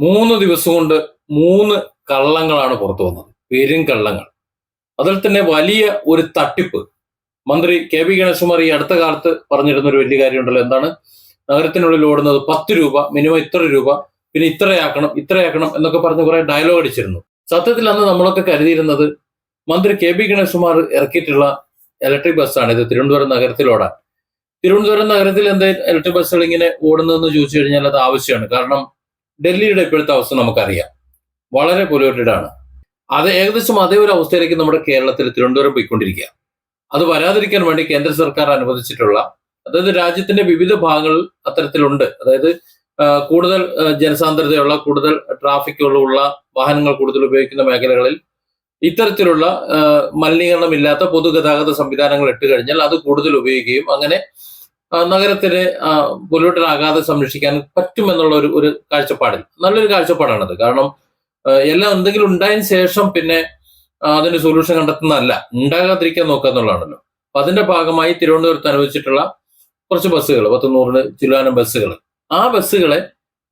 മൂന്ന് ദിവസം കൊണ്ട് മൂന്ന് കള്ളങ്ങളാണ് പുറത്തു വന്നത്. പെരും കള്ളങ്ങൾ. അതിൽ തന്നെ വലിയ ഒരു തട്ടിപ്പ്. മന്ത്രി കെ പി ഗണേശകുമാർ ഈ അടുത്ത കാലത്ത് പറഞ്ഞിരുന്ന ഒരു വലിയ കാര്യമുണ്ടല്ലോ. എന്താണ്? നഗരത്തിനുള്ളിൽ ഓടുന്നത് പത്ത് രൂപ മിനിമം ഇത്ര രൂപ പിന്നെ ഇത്രയാക്കണം ഇത്രയാക്കണം എന്നൊക്കെ പറഞ്ഞ് കുറെ ഡയലോഗ് അടിച്ചിരുന്നു. സത്യത്തിൽ അന്ന് നമ്മളൊക്കെ കരുതിയിരുന്നത് മന്ത്രി കെ പി ഗണേശകുമാർ ഇറക്കിയിട്ടുള്ള ഇലക്ട്രിക് ബസ്സാണ് ഇത് തിരുവനന്തപുരം നഗരത്തിൽ ഓടാൻ. തിരുവനന്തപുരം നഗരത്തിൽ എന്താ ഇലക്ട്രിക് ബസ്സുകൾ ഇങ്ങനെ ഓടുന്നതെന്ന് ചോദിച്ചു കഴിഞ്ഞാൽ അത് ആവശ്യമാണ്. കാരണം ഡൽഹിയുടെ ഇപ്പോഴത്തെ അവസ്ഥ നമുക്കറിയാം. വളരെ പൊല്യൂട്ടഡ് ആണ് അത് ഏകദേശം അതേ ഒരു അവസ്ഥയിലേക്ക് നമ്മുടെ കേരളത്തിൽ തിരുവനന്തപുരം പോയിക്കൊണ്ടിരിക്കുക. അത് വരാതിരിക്കാൻ വേണ്ടി കേന്ദ്ര സർക്കാർ അനുവദിച്ചിട്ടുള്ള അതായത് രാജ്യത്തിന്റെ വിവിധ ഭാഗങ്ങളിൽ അത്തരത്തിലുണ്ട്. അതായത് കൂടുതൽ ജനസാന്ദ്രതയുള്ള കൂടുതൽ ട്രാഫിക്കുകളുള്ള വാഹനങ്ങൾ കൂടുതൽ ഉപയോഗിക്കുന്ന മേഖലകളിൽ ഇത്തരത്തിലുള്ള മലിനീകരണമില്ലാത്ത പൊതുഗതാഗത സംവിധാനങ്ങൾ ഇട്ട് കഴിഞ്ഞാൽ അത് കൂടുതൽ ഉപയോഗിക്കുകയും അങ്ങനെ പൊല്യൂട്ടഡ് ആകാതെ സംരക്ഷിക്കാൻ പറ്റുമെന്നുള്ള ഒരു ഒരു കാഴ്ചപ്പാടിൽ. നല്ലൊരു കാഴ്ചപ്പാടാണത്. കാരണം എല്ലാം എന്തെങ്കിലും ഉണ്ടായതിനു ശേഷം പിന്നെ അതിന് സൊല്യൂഷൻ കണ്ടെത്തുന്നതല്ല. ഉണ്ടാകാതിരിക്കാൻ നോക്കുക എന്നുള്ളതാണല്ലോ. അപ്പൊ അതിന്റെ ഭാഗമായി തിരുവനന്തപുരത്ത് അനുവദിച്ചിട്ടുള്ള കുറച്ച് ബസ്സുകൾ പത്ത് നൂറിന് ചില്ലാനം ബസ്സുകൾ. ആ ബസ്സുകളെ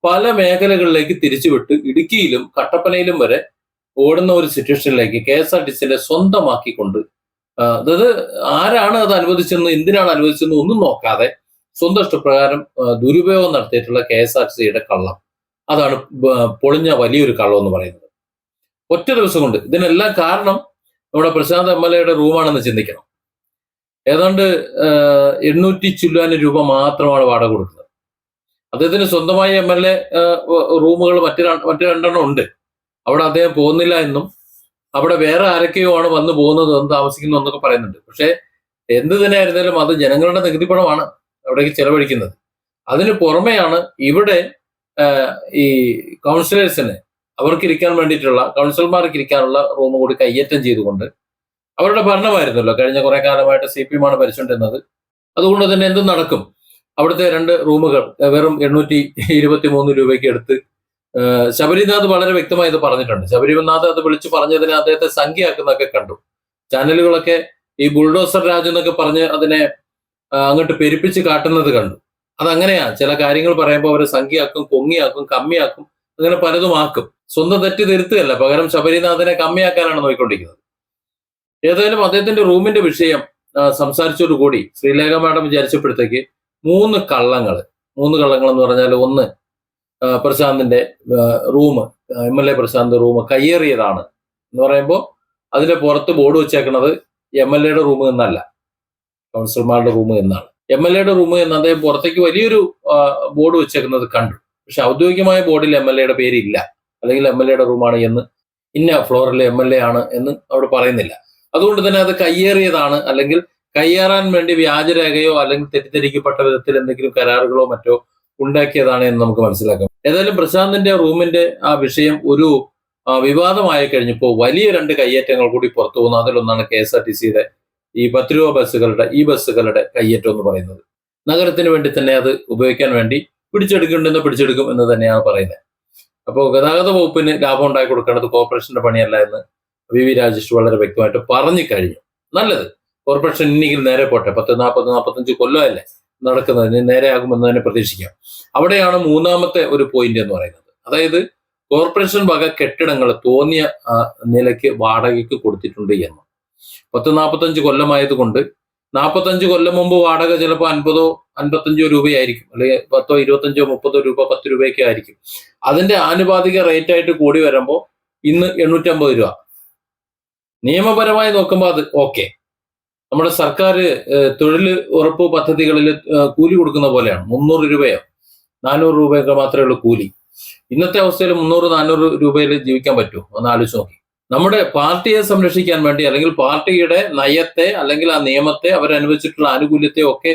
പല മേഖലകളിലേക്ക് തിരിച്ചുവിട്ട് ഇടുക്കിയിലും കട്ടപ്പനയിലും വരെ ഓടുന്ന ഒരു സിറ്റുവേഷനിലേക്ക് കെ എസ് ആർ ടി സിയിലെ സ്വന്തമാക്കിക്കൊണ്ട് അതായത് ആരാണ് അത് അനുവദിച്ചെന്ന് എന്തിനാണ് അനുവദിച്ചെന്ന് ഒന്നും നോക്കാതെ സ്വന്തം ഇഷ്ടപ്രകാരം ദുരുപയോഗം നടത്തിയിട്ടുള്ള കെ എസ് ആർ ടി സിയുടെ കള്ളം. അതാണ് പൊളിഞ്ഞ വലിയൊരു കള്ളം എന്ന് പറയുന്നത്. ഒറ്റ ദിവസം കൊണ്ട്. ഇതിനെല്ലാം കാരണം നമ്മുടെ പ്രശാന്ത് എം എൽ എയുടെ റൂമാണെന്ന് ചിന്തിക്കണം. ഏതാണ്ട് എണ്ണൂറ്റി ചില്ലാനും രൂപ മാത്രമാണ് വാടക കൊടുക്കുന്നത്. അദ്ദേഹത്തിന് സ്വന്തമായി എം എൽ എ റൂമുകൾ മറ്റു മറ്റു രണ്ടെണ്ണം ഉണ്ട്. അവിടെ അദ്ദേഹം പോകുന്നില്ല എന്നും അവിടെ വേറെ ആരൊക്കെയോ ആണ് വന്നു പോകുന്നത് എന്ന് താമസിക്കുന്നു എന്നൊക്കെ പറയുന്നുണ്ട്. പക്ഷേ എന്ത് തന്നെ ആയിരുന്നാലും അത് ജനങ്ങളുടെ നികുതി പണമാണ് അവിടേക്ക് ചെലവഴിക്കുന്നത്. അതിന് പുറമെയാണ് ഇവിടെ ഈ കൗൺസിലേഴ്സിന് അവർക്ക് ഇരിക്കാൻ വേണ്ടിയിട്ടുള്ള കൗൺസിലർമാർക്ക് ഇരിക്കാനുള്ള റൂം കൂടി കയ്യേറ്റം ചെയ്തുകൊണ്ട് അവരുടെ ഭരണമായിരുന്നല്ലോ. കഴിഞ്ഞ കുറെ കാലമായിട്ട് സി പി എം ആണ് ഭരിച്ചുകൊണ്ടിരുന്നത്. അതുകൊണ്ട് തന്നെ എന്തും നടക്കും. അവിടുത്തെ രണ്ട് റൂമുകൾ വെറും എണ്ണൂറ്റി ഇരുപത്തി മൂന്ന് രൂപയ്ക്ക് എടുത്ത് ശബരിനാഥ് വളരെ വ്യക്തമായി ഇത് പറഞ്ഞിട്ടുണ്ട്. ശബരിനാഥ് അത് വിളിച്ചു പറഞ്ഞതിനെ അദ്ദേഹത്തെ സംഖ്യയാക്കുന്നതൊക്കെ കണ്ടു. ചാനലുകളൊക്കെ ഈ ബുൾഡോസർ രാജ് എന്നൊക്കെ പറഞ്ഞ് അതിനെ അങ്ങോട്ട് പെരുപ്പിച്ച് കാട്ടുന്നത് കണ്ടു. അതങ്ങനെയാ ചില കാര്യങ്ങൾ പറയുമ്പോൾ അവരെ സംഖ്യയാക്കും കൊങ്ങിയാക്കും കമ്മിയാക്കും അങ്ങനെ പലതും ആക്കും. സ്വന്തം തെറ്റ് തിരുത്തുകയല്ല പകരം ശബരിനാഥിനെ കമ്മിയാക്കാനാണ് നോക്കിക്കൊണ്ടിരിക്കുന്നത് ഏതായാലും അദ്ദേഹത്തിന്റെ റൂമിന്റെ വിഷയം സംസാരിച്ചോടുകൂടി ശ്രീലേഖ മാഡം വിചാരിച്ചപ്പോഴത്തേക്ക് മൂന്ന് കള്ളങ്ങൾ മൂന്ന് കള്ളങ്ങൾ എന്ന് പറഞ്ഞാൽ ഒന്ന് പ്രശാന്തിന്റെ room M L A Prashanth room കയ്യേറിയതാണ് എന്ന് പറയുമ്പോൾ അതിന്റെ പുറത്ത് ബോർഡ് വെച്ചേക്കുന്നത് എം എൽ എയുടെ റൂം എന്നല്ല. കൗൺസിലർമാരുടെ റൂം എന്നാണ്. എം എൽ എയുടെ റൂം എന്ന് അദ്ദേഹം പുറത്തേക്ക് വലിയൊരു ബോർഡ് വെച്ചേക്കുന്നത് കണ്ടു. പക്ഷെ ഔദ്യോഗികമായ ബോർഡിൽ എം എൽ എയുടെ പേരില്ല. അല്ലെങ്കിൽ എം എൽ എയുടെ റൂമാണ് എന്ന് ഇന്ന ഫ്ലോറിലെ എം എൽ എ ആണ് എന്ന് അവിടെ പറയുന്നില്ല. അതുകൊണ്ട് തന്നെ അത് കയ്യേറിയതാണ്. അല്ലെങ്കിൽ കയ്യേറാൻ വേണ്ടി വ്യാജരേഖയോ അല്ലെങ്കിൽ തെറ്റിദ്ധരിക്കപ്പെട്ട വിധത്തിൽ എന്തെങ്കിലും കരാറുകളോ മറ്റോ ഉണ്ടാക്കിയതാണ് എന്ന് നമുക്ക് മനസ്സിലാക്കാം. ഏതായാലും പ്രശാന്തിന്റെ റൂമിന്റെ ആ വിഷയം ഒരു വിവാദമായി കഴിഞ്ഞപ്പോൾ വലിയ രണ്ട് കയ്യേറ്റങ്ങൾ കൂടി പുറത്തു പോകുന്നു. അതിലൊന്നാണ് കെ എസ് ആർ ടി സിയുടെ ഈ പത്ത് രൂപ ബസ്സുകളുടെ ഈ ബസ്സുകളുടെ കയ്യേറ്റം എന്ന് പറയുന്നത്. നഗരത്തിന് വേണ്ടി തന്നെ അത് ഉപയോഗിക്കാൻ വേണ്ടി പിടിച്ചെടുക്കേണ്ടെന്ന് പിടിച്ചെടുക്കും എന്ന് തന്നെയാണ് പറയുന്നത്. അപ്പോൾ ഗതാഗത വകുപ്പിന് ലാഭം ഉണ്ടാക്കി കൊടുക്കേണ്ടത് കോർപ്പറേഷന്റെ പണിയല്ല എന്ന് വി വി രാജേഷ് വളരെ വ്യക്തമായിട്ട് പറഞ്ഞു കഴിഞ്ഞു. നല്ലത്. കോർപ്പറേഷൻ ഇനിയെങ്കിലും നേരെ പോട്ടെ. പത്ത് നാൽപ്പത് നാൽപ്പത്തഞ്ച് കൊല്ലമല്ലേ നടക്കുന്നത്. നേരെയാകുമെന്ന് തന്നെ പ്രതീക്ഷിക്കാം. അവിടെയാണ് മൂന്നാമത്തെ ഒരു പോയിന്റ് എന്ന് പറയുന്നത്. അതായത് കോർപ്പറേഷൻ വക കെട്ടിടങ്ങൾ തോന്നിയ നിലയ്ക്ക് വാടകയ്ക്ക് കൊടുത്തിട്ടുണ്ട് എന്ന്. പത്ത് നാൽപ്പത്തഞ്ച് കൊല്ലമായതുകൊണ്ട് നാൽപ്പത്തഞ്ച് കൊല്ലം മുമ്പ് വാടക ചിലപ്പോൾ അൻപതോ അൻപത്തഞ്ചോ രൂപയായിരിക്കും. അല്ലെങ്കിൽ പത്തോ ഇരുപത്തഞ്ചോ മുപ്പതോ രൂപ പത്ത് രൂപയൊക്കെ ആയിരിക്കും. അതിന്റെ ആനുപാതിക റേറ്റ് ആയിട്ട് കൂടി വരുമ്പോൾ ഇന്ന് എണ്ണൂറ്റമ്പത് രൂപ. നിയമപരമായി നോക്കുമ്പോൾ അത് ഓക്കെ നമ്മുടെ സർക്കാർ തൊഴിൽ ഉറപ്പ് പദ്ധതികളിൽ കൂലി കൊടുക്കുന്ന പോലെയാണ്. മുന്നൂറ് രൂപയോ? നാനൂറ് രൂപയൊക്കെ മാത്രമേ ഉള്ളൂ കൂലി. ഇന്നത്തെ അവസ്ഥയിൽ മുന്നൂറ് നാനൂറ് രൂപയിൽ ജീവിക്കാൻ പറ്റുമോ? ഒന്ന് ആലോചിച്ച് നോക്കി. നമ്മുടെ പാർട്ടിയെ സംരക്ഷിക്കാൻ വേണ്ടി അല്ലെങ്കിൽ പാർട്ടിയുടെ നയത്തെ അല്ലെങ്കിൽ ആ നിയമത്തെ അവരനുവദിച്ചിട്ടുള്ള ആനുകൂല്യത്തെ ഒക്കെ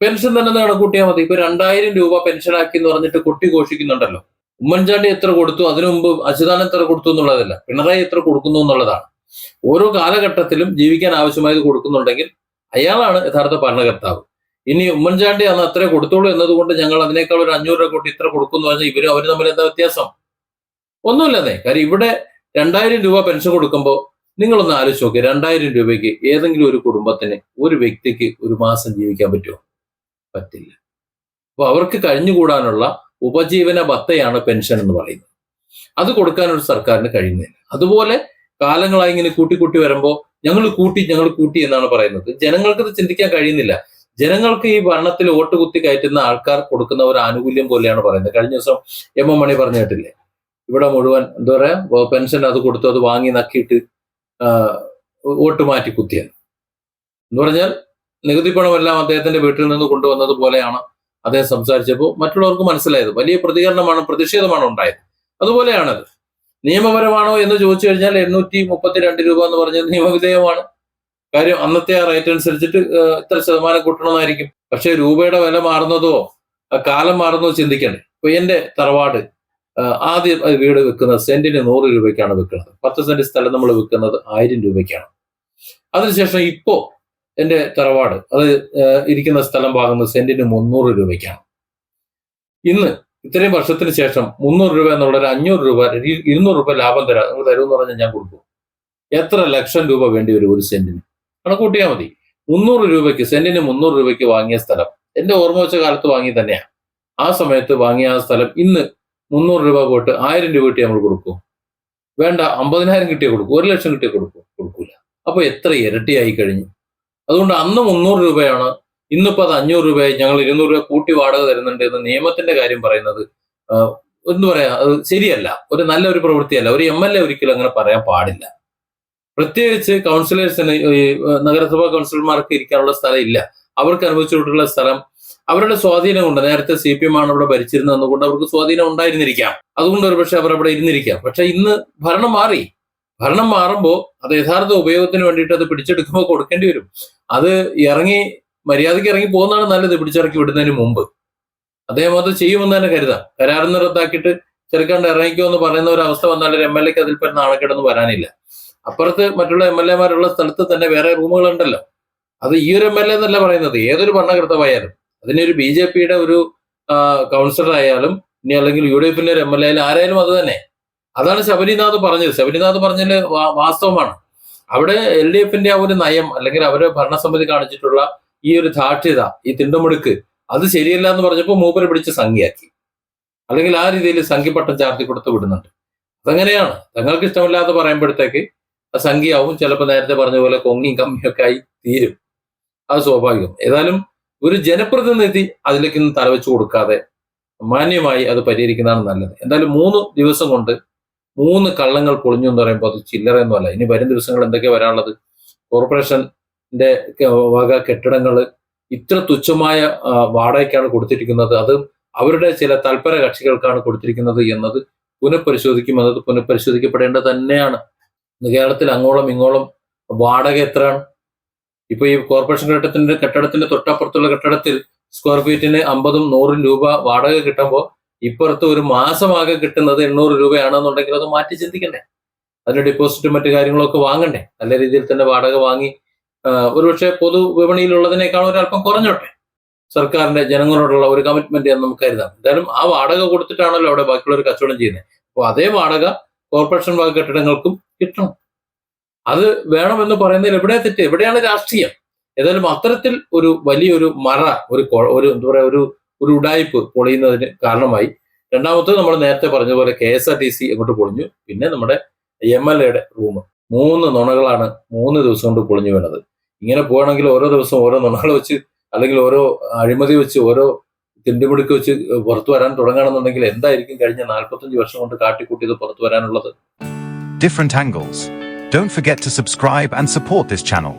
പെൻഷൻ തന്നെ കണക്കൂട്ടിയാൽ മതി. ഇപ്പൊ രണ്ടായിരം രൂപ പെൻഷനാക്കി എന്ന് പറഞ്ഞിട്ട് കൊട്ടി ഘോഷിക്കുന്നുണ്ടല്ലോ. ഉമ്മൻചാണ്ടി എത്ര കൊടുത്തു? അതിനു മുമ്പ് അച്യുതാനന്ദ എത്ര കൊടുത്തു എന്നുള്ളതല്ല. പിണറായി എത്ര കൊടുക്കുന്നു എന്നുള്ളതാണ്. ഓരോ കാലഘട്ടത്തിലും ജീവിക്കാൻ ആവശ്യമായത് കൊടുക്കുന്നുണ്ടെങ്കിൽ അയാളാണ് യഥാർത്ഥ ഭരണകർത്താവ്. ഇനി ഉമ്മൻചാണ്ടി അന്ന് അത്ര കൊടുത്തോളൂ എന്നതുകൊണ്ട് ഞങ്ങൾ അതിനേക്കാൾ ഒരു അഞ്ഞൂറ് രൂപ കൊട്ടി ഇത്ര കൊടുക്കുന്നു പറഞ്ഞാൽ ഇവർ അവർ തമ്മിൽ എന്താ വ്യത്യാസം? ഒന്നുമില്ലെന്നേ. കാര്യം ഇവിടെ രണ്ടായിരം രൂപ പെൻഷൻ കൊടുക്കുമ്പോൾ നിങ്ങളൊന്ന് ആലോചിച്ച് നോക്കി. രണ്ടായിരം രൂപയ്ക്ക് ഏതെങ്കിലും ഒരു കുടുംബത്തിന് ഒരു വ്യക്തിക്ക് ഒരു മാസം ജീവിക്കാൻ പറ്റുമോ? പറ്റില്ല. അപ്പൊ അവർക്ക് കഴിഞ്ഞുകൂടാനുള്ള ഉപജീവന ഭത്തയാണ് പെൻഷൻ എന്ന് പറയുന്നത്. അത് കൊടുക്കാൻ ഒരു സർക്കാരിന് കഴിയുന്നില്ല. അതുപോലെ കാലങ്ങളായി ഇങ്ങനെ കൂട്ടി കൂട്ടി വരുമ്പോൾ ഞങ്ങൾ കൂട്ടി ഞങ്ങൾ കൂട്ടി എന്നാണ് പറയുന്നത്. ജനങ്ങൾക്ക് ഇത് ചിന്തിക്കാൻ കഴിയുന്നില്ല. ജനങ്ങൾക്ക് ഈ ഭരണത്തിൽ വോട്ട് കുത്തി കയറ്റുന്ന ആൾക്കാർ കൊടുക്കുന്ന ഒരു ആനുകൂല്യം പോലെയാണ് പറയുന്നത്. കഴിഞ്ഞ ദിവസം എം എം മണി പറഞ്ഞു കേട്ടില്ലേ? ഇവിടെ മുഴുവൻ എന്താ പറയാ പെൻഷൻ അത് കൊടുത്തു അത് വാങ്ങി നക്കിയിട്ട് വോട്ട് മാറ്റി കുത്തിയത്. എന്ന് പറഞ്ഞാൽ നികുതി പണമെല്ലാം അദ്ദേഹത്തിന്റെ വീട്ടിൽ നിന്ന് കൊണ്ടുവന്നത് പോലെയാണ് അദ്ദേഹം സംസാരിച്ചപ്പോൾ മറ്റുള്ളവർക്ക് മനസ്സിലായത്. വലിയ പ്രതികരണമാണ് പ്രതിഷേധമാണ് ഉണ്ടായത്. അതുപോലെയാണത്. നിയമപരമാണോ എന്ന് ചോദിച്ചു കഴിഞ്ഞാൽ എണ്ണൂറ്റി മുപ്പത്തിരണ്ട് രൂപ എന്ന് പറഞ്ഞത് നിയമവിധേയമാണ്. കാര്യം അന്നത്തെ ആ റേറ്റ് അനുസരിച്ചിട്ട് ഇത്ര ശതമാനം കൂട്ടണമെന്നായിരിക്കും. പക്ഷേ രൂപയുടെ വില മാറുന്നതോ കാലം മാറുന്നതോ ചിന്തിക്കണ്ടേ. ഇപ്പൊ എന്റെ തറവാട് ആദ്യം വീട് വെക്കുന്നത് സെന്റിന് നൂറ് രൂപയ്ക്കാണ് വെക്കുന്നത് പത്ത് സെന്റ് സ്ഥലം നമ്മൾ വിൽക്കുന്നത് ആയിരം രൂപയ്ക്കാണ്. അതിനുശേഷം ഇപ്പോ എന്റെ തറവാട് അത് ഇരിക്കുന്ന സ്ഥലം വാങ്ങുന്നത് സെന്റിന് മുന്നൂറ് രൂപയ്ക്കാണ്. ഇന്ന് ഇത്രയും വർഷത്തിന് ശേഷം മുന്നൂറ് രൂപ എന്നുള്ള ഒരു അഞ്ഞൂറ് രൂപ ഇരു- ഇരുന്നൂറ് രൂപ ലാഭം തരാം നിങ്ങൾ തരുമെന്ന് പറഞ്ഞാൽ ഞാൻ കൊടുക്കും. എത്ര ലക്ഷം രൂപ വേണ്ടി വരും ഒരു സെന്റിന്? കണക്കൂട്ടിയാൽ മതി. മുന്നൂറ് രൂപയ്ക്ക് സെന്റിന് മുന്നൂറ് രൂപയ്ക്ക് വാങ്ങിയ സ്ഥലം. എന്റെ ഓർമ്മ വെച്ച കാലത്ത് വാങ്ങി തന്നെയാണ് ആ സമയത്ത് വാങ്ങിയ ആ സ്ഥലം ഇന്ന് മുന്നൂറ് രൂപ പോയിട്ട് ആയിരം രൂപ കിട്ടിയ നമ്മൾ കൊടുക്കും. വേണ്ട അമ്പതിനായിരം കിട്ടിയേ കൊടുക്കും. ഒരു ലക്ഷം കിട്ടിയേ കൊടുക്കും. കൊടുക്കൂല. അപ്പൊ എത്ര ഇരട്ടിയായി കഴിഞ്ഞു. അതുകൊണ്ട് അന്ന് മുന്നൂറ് രൂപയാണ് ഇന്നിപ്പോ അത് അഞ്ഞൂറ് രൂപയായി ഞങ്ങൾ ഇരുന്നൂറ് രൂപ കൂട്ടി വാടക തരുന്നുണ്ട് എന്ന് നിയമത്തിന്റെ കാര്യം പറയുന്നത് ആ, പറയാ അത് ശരിയല്ല. ഒരു നല്ല ഒരു പ്രവൃത്തിയല്ല. ഒരു എം എൽ എ ഒരിക്കലും അങ്ങനെ പറയാൻ പാടില്ല. പ്രത്യേകിച്ച് കൗൺസിലേഴ്സിന് നഗരസഭാ കൗൺസിലർമാർക്ക് ഇരിക്കാനുള്ള സ്ഥലം ഇല്ല. അവർക്ക് അനുഭവിച്ചിട്ടുള്ള സ്ഥലം അവരുടെ സ്വാധീനം കൊണ്ട് നേരത്തെ സി പി എം ആണ് അവിടെ ഭരിച്ചിരുന്നത് എന്നുകൊണ്ട് അവർക്ക് സ്വാധീനം ഉണ്ടായിരുന്നിരിക്കാം. അതുകൊണ്ട് ഒരു പക്ഷെ അവർ അവിടെ ഇരുന്നിരിക്കാം. പക്ഷെ ഇന്ന് ഭരണം മാറി. ഭരണം മാറുമ്പോൾ അത് യഥാർത്ഥ ഉപയോഗത്തിന് വേണ്ടിയിട്ട് അത് പിടിച്ചെടുക്കുമ്പോൾ കൊടുക്കേണ്ടി വരും. അത് ഇറങ്ങി മര്യാദയ്ക്ക് ഇറങ്ങി പോകുന്നതാണ് നല്ലത് പിടിച്ചിറക്കി വിടുന്നതിന് മുമ്പ്. അദ്ദേഹം അത് ചെയ്യുമെന്ന് തന്നെ കരുതാം. കരാറിന്ന് റദ്ദാക്കിയിട്ട് ചെറുക്കാണ്ട് ഇറങ്ങിക്കോ എന്ന് പറയുന്ന ഒരു അവസ്ഥ വന്നാൽ ഒരു എം എൽ എക്ക് അതിൽ പറ്റുന്ന നാണക്കേടൊന്നും വരാനില്ല. അപ്പുറത്ത് മറ്റുള്ള എം എൽ എമാരുള്ള സ്ഥലത്ത് തന്നെ വേറെ റൂമുകളുണ്ടല്ലോ അത് ഈ ഒരു എം എൽ എ എന്നല്ല പറയുന്നത്. ഏതൊരു ഭരണകർത്താവായാലും അതിനൊരു ബി ജെ പിയുടെ ഒരു കൗൺസിലർ ആയാലും ഇനി അല്ലെങ്കിൽ യു ഡി എഫിന്റെ ഒരു എം എൽ എ ആരായാലും അത് തന്നെ. അതാണ് ശബരിനാഥ് പറഞ്ഞത്. ശബരിനാഥ് പറഞ്ഞതിൽ വാസ്തവമാണ്. അവിടെ എൽ ഡി എഫിന്റെ ആ ഒരു നയം അല്ലെങ്കിൽ അവരുടെ ഭരണസമിതി കാണിച്ചിട്ടുള്ള ഈ ഒരു ധാർഷ്ട്യത ഈ തിണ്ടുമുടുക്ക് അത് ശരിയല്ല എന്ന് പറഞ്ഞപ്പോൾ മൂപ്പരെ പിടിച്ച് സംഖ്യയാക്കി. അല്ലെങ്കിൽ ആ രീതിയിൽ സംഖ്യപ്പട്ടം ചാർത്തി കൊടുത്ത് വിടുന്നുണ്ട്. അതങ്ങനെയാണ്. തങ്ങൾക്ക് ഇഷ്ടമില്ലാതെ പറയുമ്പോഴത്തേക്ക് ആ സംഖ്യയാവും. ചിലപ്പോൾ നേരത്തെ പറഞ്ഞ പോലെ കൊങ്ങിയും കമ്മിയൊക്കെ ആയി തീരും. അത് സ്വാഭാവികം. ഏതായാലും ഒരു ജനപ്രതിനിധി അതിലേക്കൊന്നും തലവെച്ച് കൊടുക്കാതെ മാന്യമായി അത് പരിഹരിക്കുന്നതാണ് നല്ലത്. എന്തായാലും മൂന്ന് ദിവസം കൊണ്ട് മൂന്ന് കള്ളങ്ങൾ പൊളിഞ്ഞു എന്ന് പറയുമ്പോൾ അത് ചില്ലറയൊന്നുമല്ല. ഇനി വരും ദിവസങ്ങൾ എന്തൊക്കെയാണ് വരാനുള്ളത്? കോർപ്പറേഷന്റെ ക- വക കെട്ടിടങ്ങൾ ഇത്ര തുച്ഛമായ വാടകയ്ക്കാണ് കൊടുത്തിരിക്കുന്നത്. അത് അവരുടെ ചില തൽപര കക്ഷികൾക്കാണ് കൊടുത്തിരിക്കുന്നത് എന്നത് പുനഃപരിശോധിക്കും. എന്നത് പുനഃപരിശോധിക്കപ്പെടേണ്ടത് തന്നെയാണ്. കേരളത്തിൽ അങ്ങോളം ഇങ്ങോളം വാടക എത്രയാണ്? ഇപ്പൊ ഈ കോർപ്പറേഷൻ കെട്ടിടത്തിന്റെ കെട്ടിടത്തിന്റെ തൊട്ടപ്പുറത്തുള്ള കെട്ടിടത്തിൽ സ്ക്വയർ ഫീറ്റിന് അമ്പതും നൂറും രൂപ വാടക കിട്ടുമ്പോൾ ഇപ്പുറത്ത് ഒരു മാസമാകെ കിട്ടുന്നത് എണ്ണൂറ് രൂപയാണെന്നുണ്ടെങ്കിൽ അത് മാറ്റി ചിന്തിക്കണ്ടേ? അതിന്റെ ഡിപ്പോസിറ്റും മറ്റു കാര്യങ്ങളൊക്കെ വാങ്ങണ്ടേ? നല്ല രീതിയിൽ തന്നെ വാടക വാങ്ങി ഒരുപക്ഷെ പൊതു വിപണിയിലുള്ളതിനേക്കാൾ ഒരല്പം കുറഞ്ഞോട്ടെ. സർക്കാരിന്റെ ജനങ്ങളോടുള്ള ഒരു കമ്മിറ്റ്മെന്റ് എന്ന് നമുക്ക് കരുതാം. എന്തായാലും ആ വാടക കൊടുത്തിട്ടാണല്ലോ അവിടെ ബാക്കിയുള്ളവർ കച്ചവടം ചെയ്യുന്നത്. അപ്പോൾ അതേ വാടക കോർപ്പറേഷൻ ഭാഗ കെട്ടിടങ്ങൾക്കും കിട്ടണം. അത് വേണമെന്ന് പറയുന്നതിൽ എവിടെ തെറ്റ്? എവിടെയാണ് രാഷ്ട്രീയം? ഏതായാലും അത്തരത്തിൽ ഒരു വലിയൊരു മറ ഒരു ഒരു എന്താ പറയാ ഒരു ഒരു ഉടായ്പ് പൊളിയുന്നതിന് കാരണമായി. രണ്ടാമത്തത് നമ്മൾ നേരത്തെ പറഞ്ഞതുപോലെ K S R T C അങ്ങോട്ട് പൊളിഞ്ഞു. പിന്നെ നമ്മുടെ എം എൽ എയുടെ റൂം. മൂന്ന് നുണകളാണ് മൂന്ന് ദിവസം കൊണ്ട് പൊളിഞ്ഞു വീണത്. ഇങ്ങനെ പോകണമെങ്കിൽ ഓരോ ദിവസം ഓരോ നുണകൾ വെച്ച് അല്ലെങ്കിൽ ഓരോ അഴിമതി വെച്ച് ഓരോ തിണ്ടിമുടുക്ക് വെച്ച് പുറത്തു വരാൻ തുടങ്ങണമെന്നുണ്ടെങ്കിൽ എന്തായിരിക്കും കഴിഞ്ഞ നാൽപ്പത്തഞ്ച് വർഷം കൊണ്ട് കാട്ടിക്കൂട്ടിയത് പുറത്തു വരാനുള്ളത്? Different angles don't forget to subscribe and support this channel.